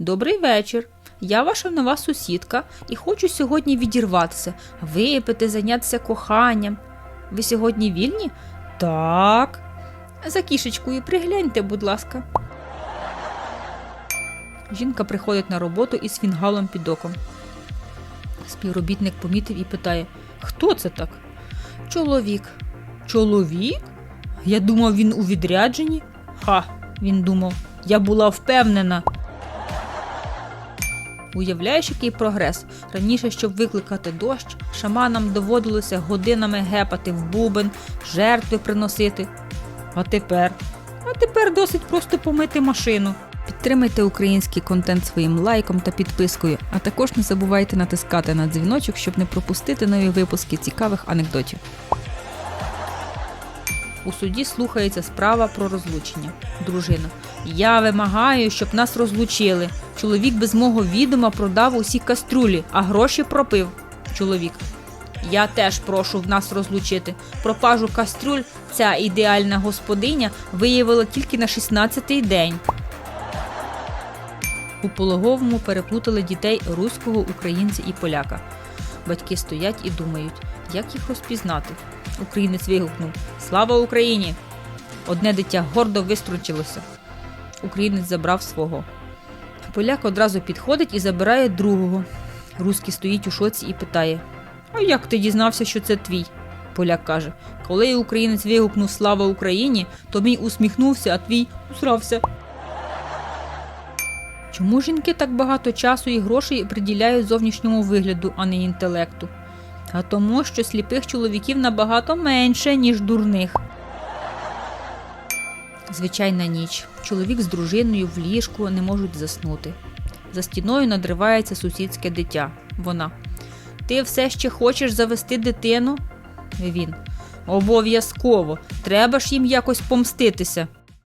Добрий вечір. Я ваша нова сусідка і хочу сьогодні відірватися, випити, зайнятися коханням. Ви сьогодні вільні? Так. За кішечкою пригляньте, будь ласка. Жінка приходить на роботу із фінгалом під оком. Співробітник помітив і питає: Хто це так? Чоловік. Чоловік? Я думав, він у відрядженні. Ха, він думав, я була впевнена. Уявляєш, який прогрес? Раніше, щоб викликати дощ, шаманам доводилося годинами гепати в бубен, жертви приносити. А тепер? А тепер досить просто помити машину. Підтримайте український контент своїм лайком та підпискою, а також не забувайте натискати на дзвіночок, щоб не пропустити нові випуски цікавих анекдотів. У суді слухається справа про розлучення. Дружина. Я вимагаю, щоб нас розлучили. Чоловік без мого відома продав усі каструлі, а гроші пропив. Чоловік. Я теж прошу в нас розлучити. Пропажу кастрюль ця ідеальна господиня виявила тільки на 16-й день. У пологовому переплутали дітей руського, українця і поляка. Батьки стоять і думають, як їх розпізнати. Українець вигукнув Слава Україні! Одне дитя гордо виструнчилося. Українець забрав свого. Поляк одразу підходить і забирає другого. Руський стоїть у шоці і питає: А як ти дізнався, що це твій? Поляк каже: Коли українець вигукнув Слава Україні, то мій усміхнувся, а твій усрався. Чому жінки так багато часу і грошей приділяють зовнішньому вигляду, а не інтелекту? А тому, що сліпих чоловіків набагато менше, ніж дурних. Звичайна ніч. Чоловік з дружиною в ліжку не можуть заснути. За стіною надривається сусідське дитя. Вона. Ти все ще хочеш завести дитину? Він. Обов'язково. Треба ж їм якось помститися.